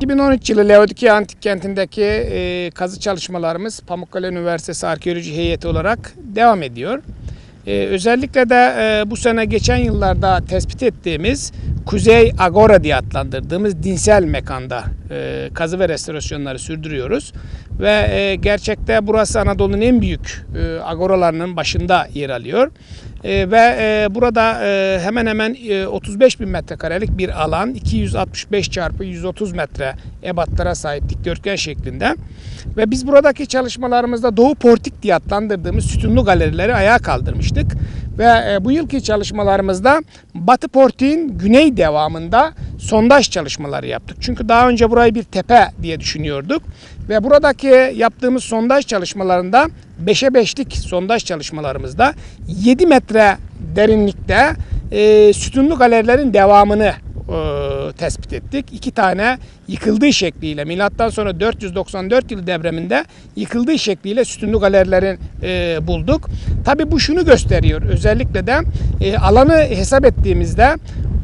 2013 yılı Laodikya Antik Kenti'ndeki e, kazı çalışmalarımız Pamukkale Üniversitesi Arkeoloji Heyeti olarak devam ediyor. E, özellikle de e, bu sene geçen yıllarda tespit ettiğimiz Kuzey Agora diye adlandırdığımız dinsel mekanda e, kazı ve restorasyonları sürdürüyoruz. Ve e, gerçekte burası Anadolu'nun en büyük e, agoralarının başında yer alıyor. E, ve e, burada e, hemen hemen e, 35 bin metrekarelik bir alan 265 çarpı 130 metre ebatlara sahip dikdörtgen şeklinde. Ve biz buradaki çalışmalarımızda Doğu Portik diye adlandırdığımız sütunlu galerileri ayağa kaldırmıştık. Ve e, bu yılki çalışmalarımızda Batı Portik'in güney devamında sondaj çalışmaları yaptık. Çünkü daha önce burayı bir tepe diye düşünüyorduk. Ve buradaki yaptığımız sondaj çalışmalarında 5'e 5'lik sondaj çalışmalarımızda 7 metre derinlikte e, sütunlu galerilerin devamını tespit ettik. İki tane yıkıldığı şekliyle milattan sonra 494 yıl depreminde yıkıldığı şekliyle sütunlu galerilerin e, bulduk. Tabi bu şunu gösteriyor. Özellikle de e, alanı hesap ettiğimizde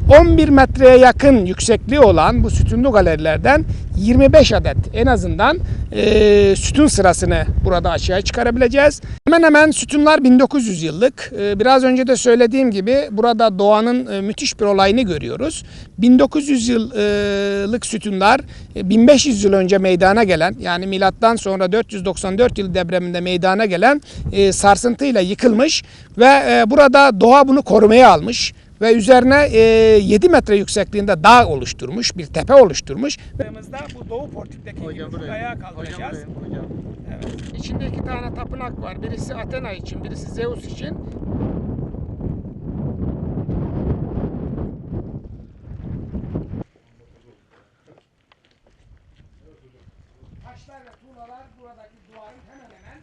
11 metreye yakın yüksekliği olan bu sütunlu galerilerden 25 adet en azından e, sütun sırasını burada aşağıya çıkarabileceğiz. Hemen hemen sütunlar 1900 yıllık. E, biraz önce de söylediğim gibi burada doğanın e, müthiş bir olayını görüyoruz. 1900 yıllık sütunlar e, 1500 yıl önce meydana gelen yani milattan sonra 494 yıl depreminde meydana gelen e, sarsıntıyla yıkılmış ve e, burada doğa bunu korumaya almış ve üzerine e, 7 metre yüksekliğinde dağ oluşturmuş, bir tepe oluşturmuş. Bu Doğu Portik'teki Hocam buraya. ayağa kaldıracağız. Hocam buraya. Hocam. Evet. İçinde iki tane tapınak var. Birisi Athena için, birisi Zeus için. Taşlar ve tuğlalar buradaki duvarın hemen hemen